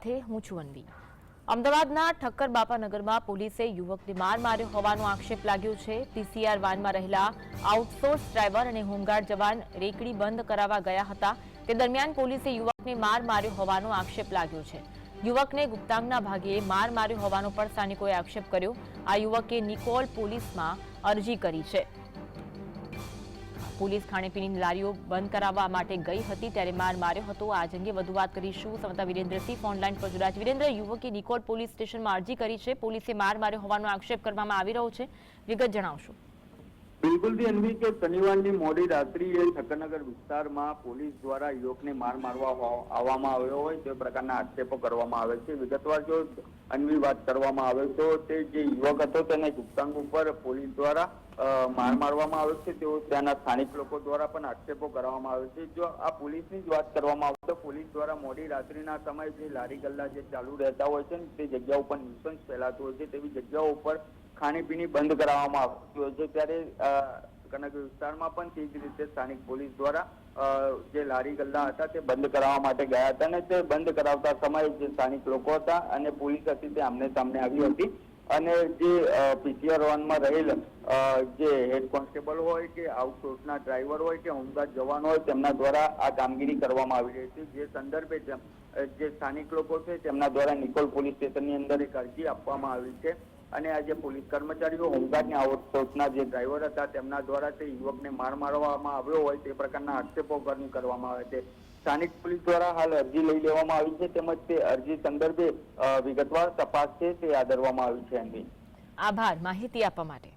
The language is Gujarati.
સાથે હું છું અનવી. અમદાવાદના ઠક્કર બાપાનગરમાં પોલીસે યુવકને માર માર્યો હોવાનો આક્ષેપ લાગ્યો છે. પીસીઆર વાનમાં રહેલા આઉટસોર્સ ડ્રાઈવર અને હોમગાર્ડ જવાન રેકડી બંધ કરાવવા ગયા હતા. તે દરમિયાન પોલીસે યુવકને માર માર્યો હોવાનો આક્ષેપ લાગ્યો છે. યુવકને ગુપ્તાંગના ભાગે માર માર્યો હોવાનો પણ સ્થાનિકોએ આક્ષેપ કર્યો. આ યુવકે નિકોલ પોલીસમાં અરજી કરી છે. પોલીસ ખાણીપીણીની લારીઓ બંધ કરાવવા માટે ગઈ હતી ત્યારે માર માર્યો હતો. આ અંગે વધુ વાત કરીશું. સમતા વિરેન્દ્રસિંહ ઓનલાઈન પર જોડાય છે. વિરેન્દ્ર, યુવકે નિકોલ પોલીસ સ્ટેશનમાં અરજી કરી છે. પોલીસે માર માર્યો હોવાનો આક્ષેપ કરવામાં આવી રહ્યો છે. વિગત જણાવશો. બિલકુલથી અન્વી કે શનિવારની મોડી રાત્રિએ ઠક્કરનગર વિસ્તારમાં પોલીસ દ્વારા યુવકને માર મારવા આવવામાં આવ્યો હોય તે પ્રકારના આક્ષેપો કરવામાં આવે છે. વિગતવાર જો અન્વી વાત કરવામાં આવે તો તે જે યુવક હતો તેને ગુપ્તાંગ ઉપર પોલીસ દ્વારા માર મારવામાં આવે છે. તેઓ ત્યાંના સ્થાનિક લોકો દ્વારા પણ આક્ષેપો કરવામાં આવે છે. જો આ પોલીસની જ વાત કરવામાં આવે તો પોલીસ દ્વારા મોડી રાત્રિના સમયે જે લારી ગલ્લા જે ચાલુ રહેતા હોય છે તે જગ્યા ઉપર ન્યુસન્સ ફેલાતું હોય છે. તેવી જગ્યાઓ ઉપર ખાણીપીણી બંધ કરાવવામાં આવતી હોય છે ત્યારે કનક વિસ્તારમાં પણ તે જ રીતે સ્થાનિક પોલીસ દ્વારા જે લારી ગલ્લા હતા તે બંધ કરાવવા માટે ગયા હતા અને તે બંધ કરાવતા સમયે જે સ્થાનિક લોકો હતા અને પોલીસ હતી તે આમને સામને આવી હતી. અને જે પીસીઆર વનમાં રહેલ જે હેડ કોન્સ્ટેબલ હોય કે આઉટસોર્સના ડ્રાઈવર હોય કે હોમગાર્ડ જવાન હોય તેમના દ્વારા આ કામગીરી કરવામાં આવી રહી છે જે સંદર્ભે જે સ્થાનિક લોકો છે તેમના દ્વારા નિકોલ પોલીસ સ્ટેશનની અંદર એક અરજી આપવામાં આવી છે. અને આ જે પોલીસ કર્મચારીઓ હોમગાર્ડની આઉટસોર્સના જે ડ્રાઈવર હતા, તેમના દ્વારા તે યુવકને માર મારવામાં આવ્યો હોય તે પ્રકારના આક્ષેપો કરવામાં આવે છે. સ્થાનિક પોલીસ દ્વારા હાલ અરજી લઈ લેવામાં આવી છે તેમજ તે અરજી સંદર્ભે વિગતવાર તપાસ છે તે આદરવામાં આવી છે આભાર. માહિતી આપવા માટે.